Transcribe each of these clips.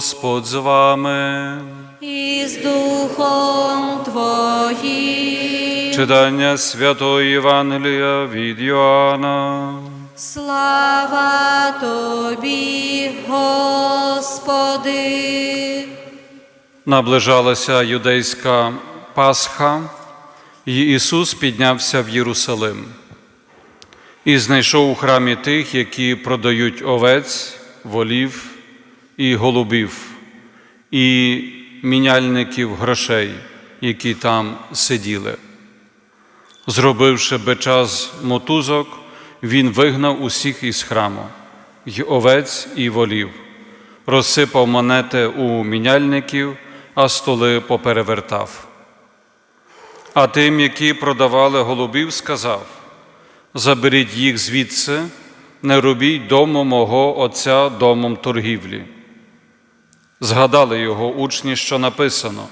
Господь з вами. і з Духом Твоїм. Читання Святої Євангелія від Йоанна. Слава Тобі, Господи. Наближалася юдейська Пасха, і Ісус піднявся в Єрусалим і знайшов у храмі тих, які продають овець, волів і голубів, і міняльників грошей, які там сиділи. Зробивши бечас мотузок, він вигнав усіх із храму, й овець і волів, розсипав монети у міняльників, а столи поперевертав. А тим, які продавали голубів, сказав: Заберіть їх звідси, не робіть дому мого Отця домом торгівлі. Згадали його учні, що написано: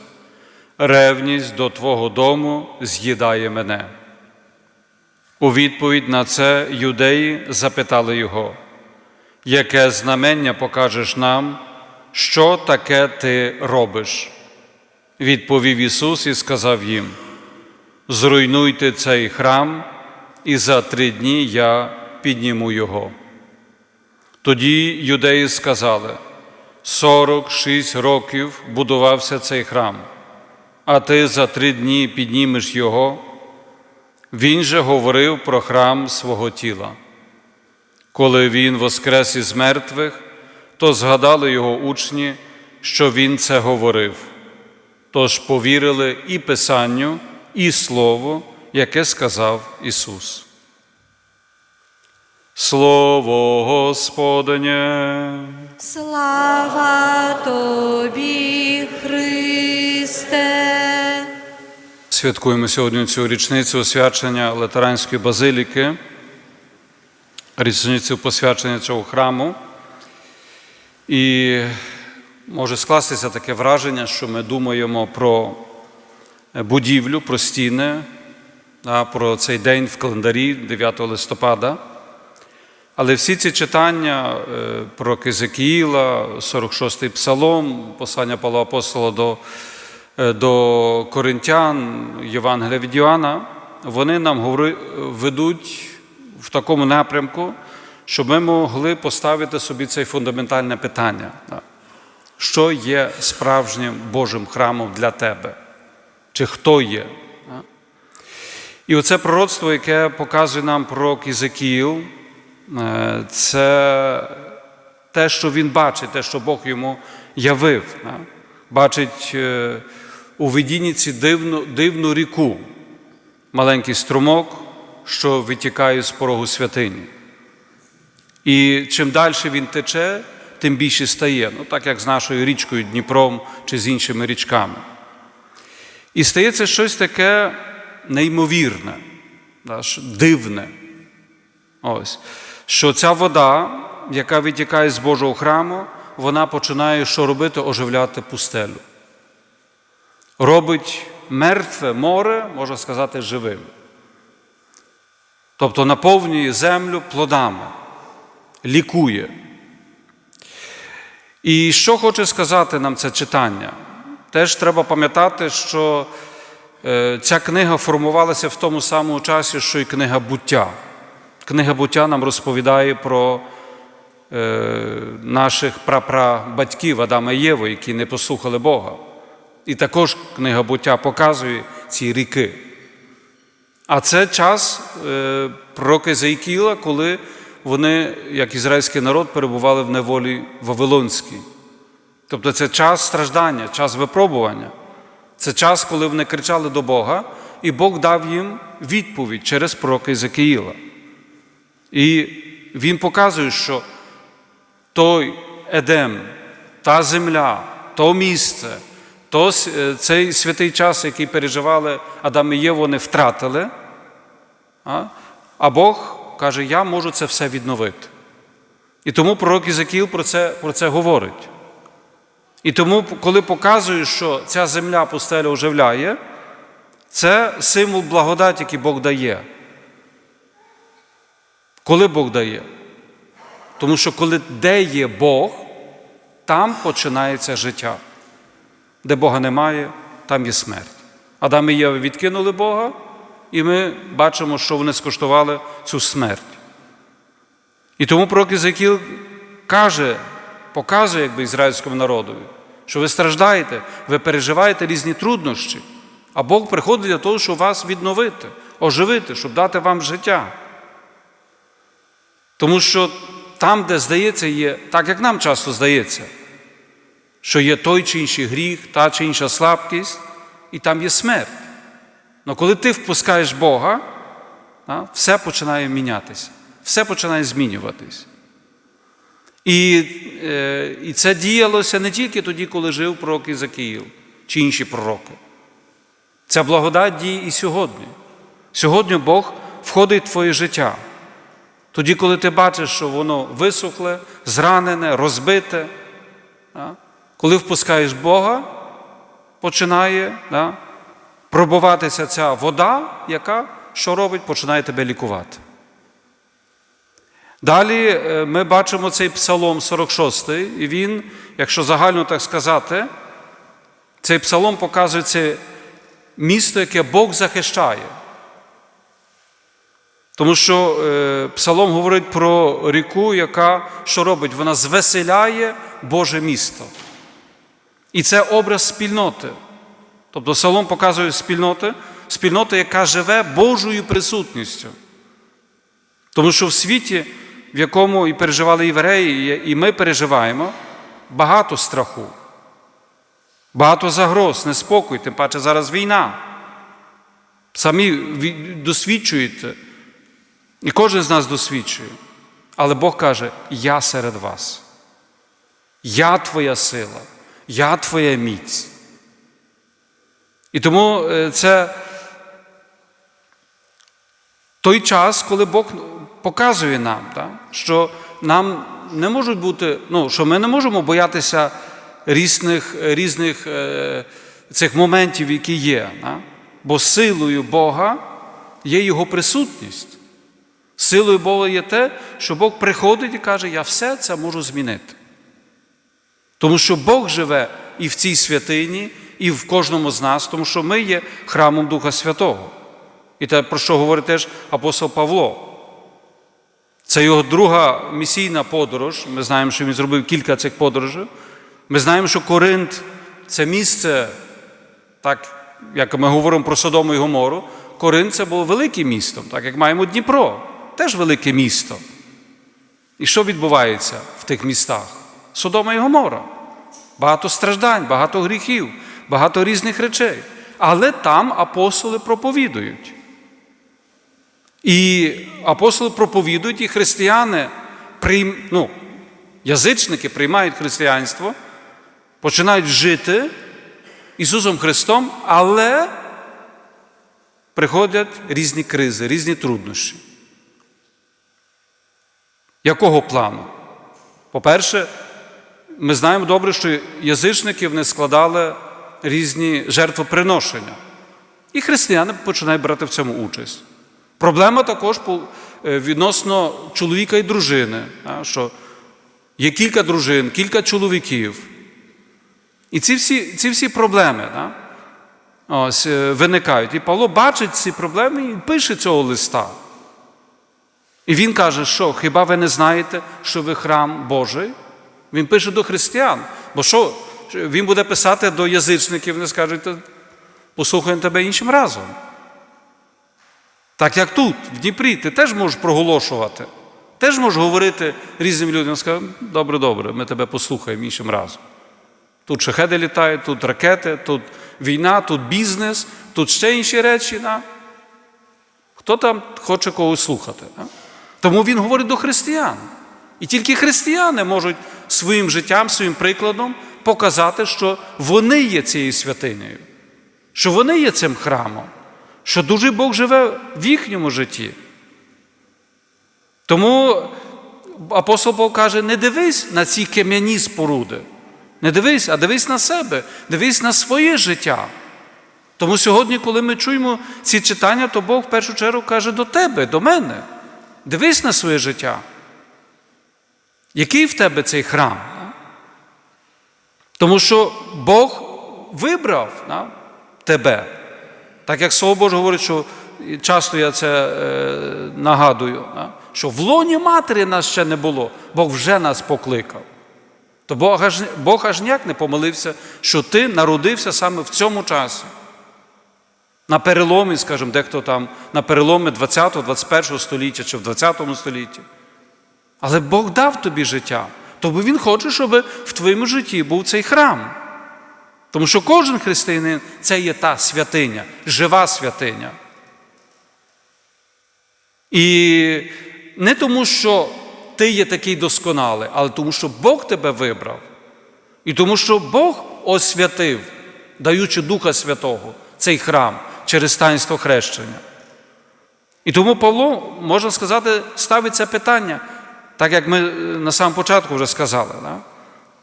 Ревність до Твого дому з'їдає мене. У відповідь на це юдеї запитали його, яке знамення покажеш нам, що таке ти робиш? Відповів Ісус і сказав їм: Зруйнуйте цей храм, і за три дні я підніму його. Тоді юдеї сказали: 46 років будувався цей храм, а ти за три дні піднімеш його. Він же говорив про храм свого тіла. Коли він воскрес із мертвих, то згадали його учні, що він це говорив. Тож повірили і Писанню, і Слову, яке сказав Ісус. Слово Господнє. Слава Тобі, Христе. Святкуємо сьогодні цю річницю освячення Латеранської базиліки, річницю посвячення цього храму. І може скластися таке враження, що ми думаємо про будівлю, про стіни, про цей день в календарі 9 листопада. Але всі ці читання е, про Кизикіїла, 46-й псалом, послання Павла Апостола до е, до Коринтян, Євангелія від Йоанна, вони нам ведуть в такому напрямку, щоб ми могли поставити собі це фундаментальне питання. Що є справжнім Божим храмом для тебе? Чи хто є? І оце пророцтво, яке показує нам пророк Ізекіїл, це те, що він бачить, те, що Бог йому явив. Бачить е, у видінні ці дивну, дивну ріку, маленький струмок, що витікає з порогу святині. І чим далі він тече, тим більше стає, ну так як з нашою річкою Дніпром чи з іншими річками. І стається щось таке неймовірне, дивне. Ось. Що ця вода, яка витікає з Божого храму, вона починає що робити? Оживляти пустелю. Робить мертве море, можна сказати, живим. Тобто наповнює землю плодами, лікує. І що хоче сказати нам це читання? Теж треба пам'ятати, що е, ця книга формувалася в тому самому часі, що і книга буття. Книга буття нам розповідає про е, наших прапрабатьків Адама і Єву, які не послухали Бога. І також книга буття показує ці ріки. А це час е, пророка Ізаїкіла, коли вони, як ізраїльський народ, перебували в неволі Вавилонській. Тобто це час страждання, час випробування. Це час, коли вони кричали до Бога, і Бог дав їм відповідь через пророка Ізакіїла. І він показує, що той Едем, та земля, то місце, то е, цей святий час, який переживали Адам і Єва, вони втратили. А Бог каже, я можу це все відновити. І тому пророк Ізакіл про це, про це говорить. І тому, коли показує, що ця земля пустеля оживляє, це символ благодаті, який Бог дає. Коли Бог дає? Тому що коли де є Бог, там починається життя. Де Бога немає, там є смерть. Адам і Єва відкинули Бога, і ми бачимо, що вони скуштували цю смерть. І тому пророк Єзекіл каже, показує якби ізраїльському народові, що ви страждаєте, ви переживаєте різні труднощі, а Бог приходить для того, щоб вас відновити, оживити, щоб дати вам життя. Тому що там, де здається, є, так як нам часто здається, що є той чи інший гріх, та чи інша слабкість, і там є смерть. Але коли ти впускаєш Бога, все починає мінятися, все починає змінюватись. І, е, і це діялося не тільки тоді, коли жив пророк Ізакіїл чи інші пророки. Ця благодать діє і сьогодні. Сьогодні Бог входить в твоє життя. Тоді, коли ти бачиш, що воно висохле, зранене, розбите, а, коли впускаєш Бога, починає да, пробуватися ця вода, яка що робить, починає тебе лікувати. Далі е, ми бачимо цей псалом 46, і він, якщо загально так сказати, цей псалом показує місто, яке Бог захищає. Тому що е, псалом говорить про ріку, яка що робить? Вона звеселяє Боже місто. І це образ спільноти. Тобто псалом показує спільноти, спільноти, яка живе Божою присутністю. Тому що в світі, в якому і переживали євреї, і ми переживаємо, багато страху, багато загроз, неспокій, тим паче зараз війна. Самі досвідчуєте, і кожен з нас досвідчує. Але Бог каже: Я серед вас. Я твоя сила, я твоя міць. І тому е, це той час, коли Бог показує нам, так, що нам не можуть бути, ну, що ми не можемо боятися різних, різних е, цих моментів, які є. Так? Бо силою Бога є Його присутність. Силою Бога є те, що Бог приходить і каже, я все це можу змінити. Тому що Бог живе і в цій святині, і в кожному з нас, тому що ми є храмом Духа Святого. І те, про що говорить теж апостол Павло. Це його друга місійна подорож. Ми знаємо, що він зробив кілька цих подорожей. Ми знаємо, що Коринт це місце, так як ми говоримо про Содому і Гомору, Коринт це було великим містом, так як маємо Дніпро, теж велике місто. І що відбувається в тих містах? Содома і Гомора. Багато страждань, багато гріхів, багато різних речей. Але там апостоли проповідують. І апостоли проповідують, і християни, ну, язичники приймають християнство, починають жити Ісусом Христом, але приходять різні кризи, різні труднощі. Якого плану? По-перше, ми знаємо добре, що язичники не складали різні жертвоприношення. І християни починають брати в цьому участь. Проблема також е, відносно чоловіка і дружини, що є кілька дружин, кілька чоловіків. І ці всі, ці всі проблеми да, ось, е, виникають. І Павло бачить ці проблеми і пише цього листа. І він каже, що хіба ви не знаєте, що ви храм Божий? Він пише до християн. Бо що? Він буде писати до язичників, вони скажуть, послухаємо тебе іншим разом. Так як тут, в Дніпрі, ти теж можеш проголошувати, теж можеш говорити різним людям, скажуть, добре, добре, ми тебе послухаємо іншим разом. Тут шахеди літають, тут ракети, тут війна, тут бізнес, тут ще інші речі. Да? Хто там хоче когось слухати? Да? Тому він говорить до християн. І тільки християни можуть своїм життям, своїм прикладом показати, що вони є цією святинею, що вони є цим храмом, що дуже Бог живе в їхньому житті. Тому апостол Павло каже: не дивись на ці кам'яні споруди, не дивись, а дивись на себе, дивись на своє життя. Тому сьогодні, коли ми чуємо ці читання, то Бог в першу чергу каже до тебе, до мене. Дивись на своє життя. Який в тебе цей храм? Тому що Бог вибрав тебе. Так як Слово Боже говорить, що часто я це е, нагадую, що в лоні матері нас ще не було, Бог вже нас покликав. То Бог аж ніяк не помилився, що ти народився саме в цьому часі. На переломі, скажімо, дехто там на переломі 20-21 століття чи в 20 столітті. Але Бог дав тобі життя. Тобто Він хоче, щоб в твоєму житті був цей храм. Тому що кожен християнин це є та святиня, жива святиня. І не тому, що ти є такий досконалий, але тому, що Бог тебе вибрав. І тому, що Бог освятив, даючи Духа Святого, цей храм через таїнство хрещення. І тому Павло, можна сказати, ставить це питання, так як ми е, на самому початку вже сказали, да?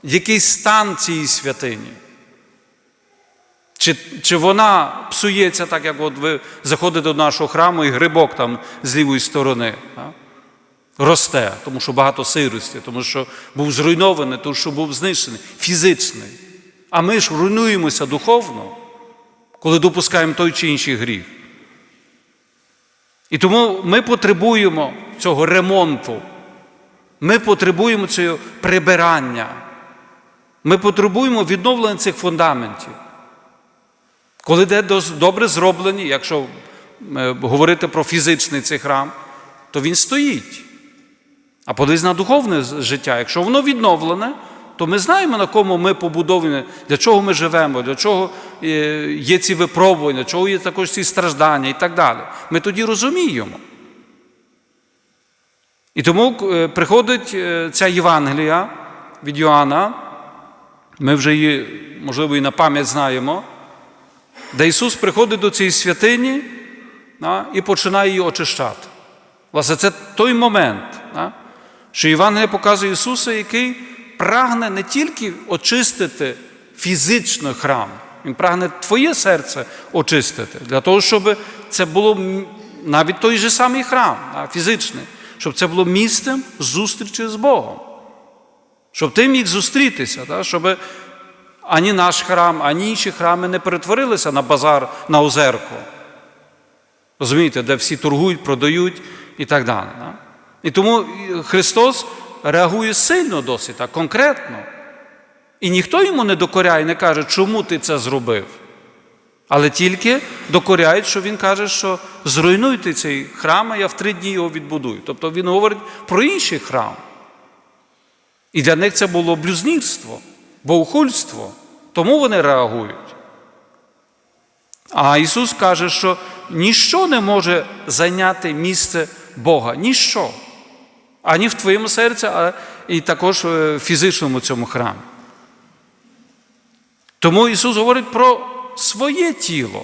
який стан цієї святині? Чи, чи вона псується, так як от ви заходите до нашого храму і грибок там з лівої сторони да? росте, тому що багато сирості, тому що був зруйнований, тому що був знищений, фізичний. А ми ж руйнуємося духовно, коли допускаємо той чи інший гріх. І тому ми потребуємо цього ремонту, ми потребуємо цього прибирання, ми потребуємо відновлення цих фундаментів. Коли де добре зроблені, якщо е, говорити про фізичний цей храм, то він стоїть. А подивись на духовне життя. Якщо воно відновлене, то ми знаємо, на кому ми побудовані, для чого ми живемо, для чого е, є ці випробування, для чого є також ці страждання і так далі. Ми тоді розуміємо. І тому е, приходить е, ця Євангелія від Йоанна, ми вже її, можливо, і на пам'ять знаємо, де Ісус приходить до цієї святині і починає її очищати. Власне, це той момент, що Євангелія показує Ісуса, який прагне не тільки очистити фізично храм, Він прагне твоє серце очистити, для того, щоб це було навіть той же самий храм, фізичний, щоб це було місцем зустрічі з Богом. Щоб ти міг зустрітися, щоб ані наш храм, ані інші храми не перетворилися на базар, на озерко. Розумієте, де всі торгують, продають і так далі. Да? І тому Христос реагує сильно досить, так, конкретно. І ніхто йому не докоряє, не каже, чому ти це зробив. Але тільки докоряють, що він каже, що зруйнуйте цей храм, а я в три дні його відбудую. Тобто він говорить про інший храм. І для них це було блюзнірство, богохульство. Тому вони реагують. А Ісус каже, що ніщо не може зайняти місце Бога. Ніщо. Ані в твоєму серці, а і також е, в фізичному цьому храмі. Тому Ісус говорить про своє тіло,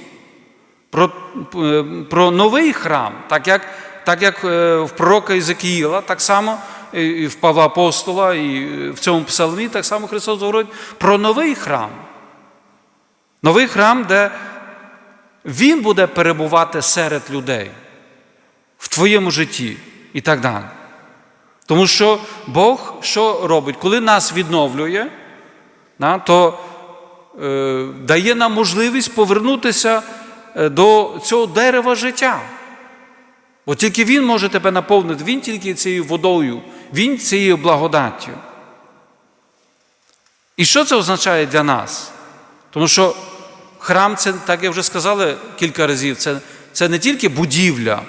про, е, про новий храм, так як, так як е, в пророка Ізекіїла, так само і в Павла Апостола, і в цьому псалмі, так само Христос говорить про новий храм. Новий храм, де Він буде перебувати серед людей в твоєму житті і так далі. Тому що Бог що робить? Коли нас відновлює, то е, дає нам можливість повернутися е, до цього дерева життя. Бо тільки Він може тебе наповнити, Він тільки цією водою, Він цією благодаттю. І що це означає для нас? Тому що храм, це, так як вже сказали кілька разів, це, це не тільки будівля.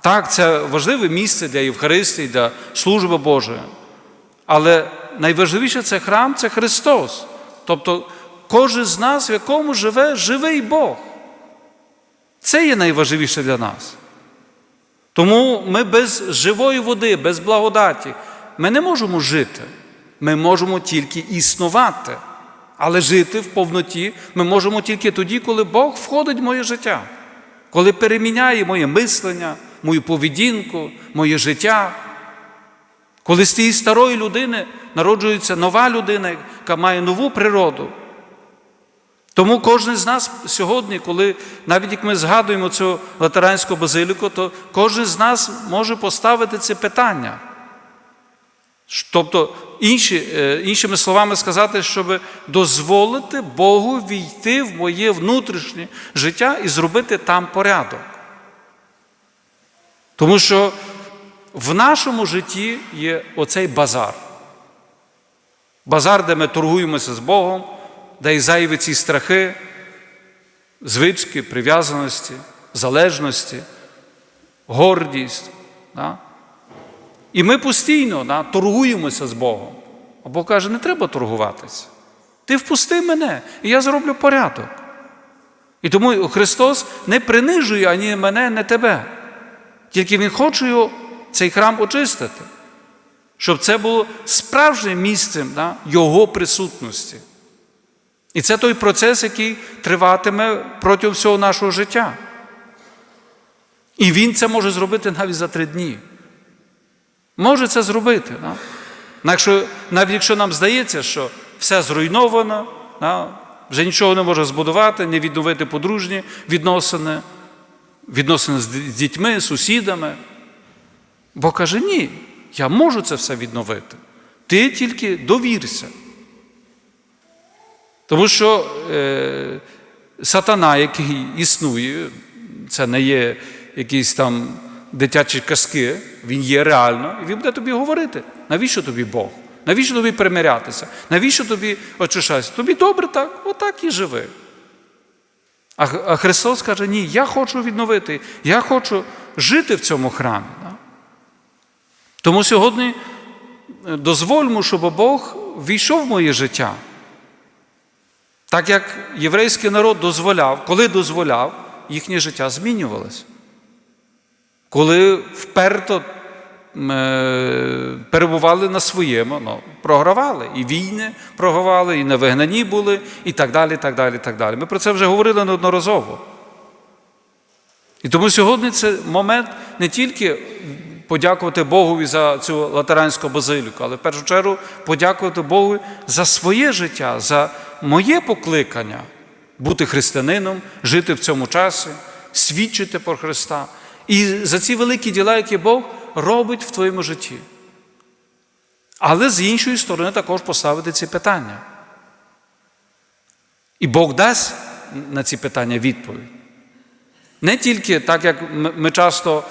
Так, це важливе місце для Євхаристії, для служби Божої. Але найважливіше це храм це Христос. Тобто кожен з нас, в якому живе живий Бог. Це є найважливіше для нас. Тому ми без живої води, без благодаті, ми не можемо жити. Ми можемо тільки існувати. Але жити в повноті ми можемо тільки тоді, коли Бог входить в моє життя, коли переміняє моє мислення, мою поведінку, моє життя. Коли з тієї старої людини народжується нова людина, яка має нову природу. Тому кожен з нас сьогодні, коли навіть як ми згадуємо цю латеранську базиліку, то кожен з нас може поставити це питання. Тобто інші, е, іншими словами сказати, щоб дозволити Богу війти в моє внутрішнє життя і зробити там порядок. Тому що в нашому житті є оцей базар. Базар, де ми торгуємося з Богом, де і зайві ці страхи, звички, прив'язаності, залежності, гордість. Да? І ми постійно да, торгуємося з Богом. А Бог каже, не треба торгуватися. Ти впусти мене, і я зроблю порядок. І тому Христос не принижує ані мене, ані тебе. Тільки Він хоче його, цей храм очистити, щоб це було справжнім місцем да, Його присутності. І це той процес, який триватиме протягом всього нашого життя. І Він це може зробити навіть за три дні. Може це зробити. Да? Якщо, навіть якщо нам здається, що все зруйновано, да? вже нічого не може збудувати, не відновити подружні відносини, відносини з дітьми, сусідами. Бо каже, ні, я можу це все відновити. Ти тільки довірся. Тому що е, сатана, який існує, це не є якісь там дитячі казки, він є реально, і він буде тобі говорити, навіщо тобі Бог? Навіщо тобі примирятися? Навіщо тобі очищатися? Тобі добре так, отак і живи. А, Христос каже, ні, я хочу відновити, я хочу жити в цьому храмі. Тому сьогодні дозвольмо, щоб Бог війшов в моє життя. Так як єврейський народ дозволяв, коли дозволяв, їхнє життя змінювалося. Коли вперто е, перебували на своєму, ну, програвали. І війни програвали, і на вигнанні були, і так далі. так далі, так далі. Ми про це вже говорили неодноразово. І тому сьогодні це момент не тільки подякувати Богові за цю латеранську базиліку, але в першу чергу подякувати Богу за своє життя, за моє покликання бути християнином, жити в цьому часі, свідчити про Христа. І за ці великі діла, які Бог робить в твоєму житті. Але з іншої сторони також поставити ці питання. І Бог дасть на ці питання відповідь. Не тільки так, як ми часто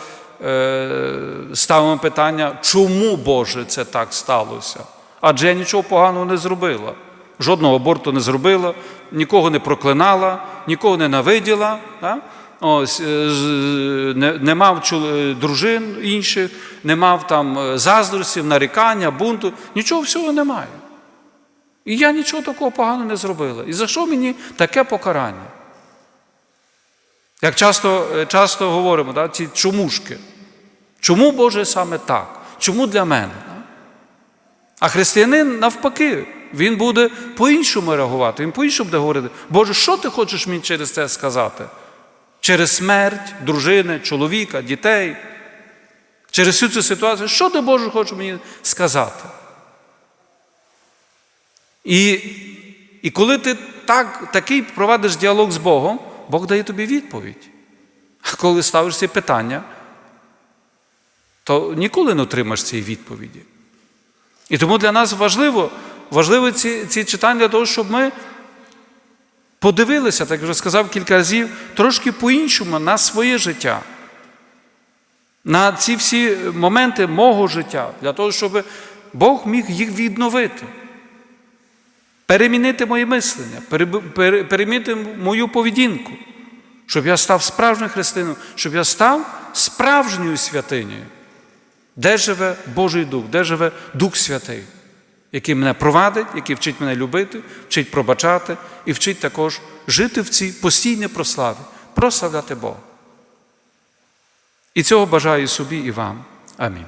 е, ставимо питання, чому Боже це так сталося? Адже я нічого поганого не зробила. Жодного аборту не зробила, нікого не проклинала, нікого не навиділа. Да? Ось, не, не мав дружин інших, не мав там е, заздростів, нарікання, бунту. Нічого всього немає. І я нічого такого поганого не зробила. І за що мені таке покарання? Як часто е, часто говоримо, да, ці чомушки. Чому Боже саме так? Чому для мене? А християнин навпаки, він буде по-іншому реагувати, він по-іншому буде говорити, Боже, що ти хочеш мені через це сказати? Через смерть дружини, чоловіка, дітей, через всю цю ситуацію, що ти Боже хочеш мені сказати? І і коли ти так, такий провадиш діалог з Богом, Бог дає тобі відповідь. А коли ставиш ці питання, то ніколи не отримаєш цієї відповіді. І тому для нас важливо, важливо ці, ці читання для того, щоб ми подивилися, так вже сказав кілька разів, трошки по-іншому на своє життя, на ці всі моменти мого життя, для того, щоб Бог міг їх відновити, перемінити моє мислення, перемінити мою поведінку, щоб я став справжнім христином, щоб я став справжньою святинею. Де живе Божий Дух, де живе Дух Святий, який мене провадить, який вчить мене любити, вчить пробачати і вчить також жити в цій постійній прославі, прославляти Бога. І цього бажаю собі і вам. Амінь.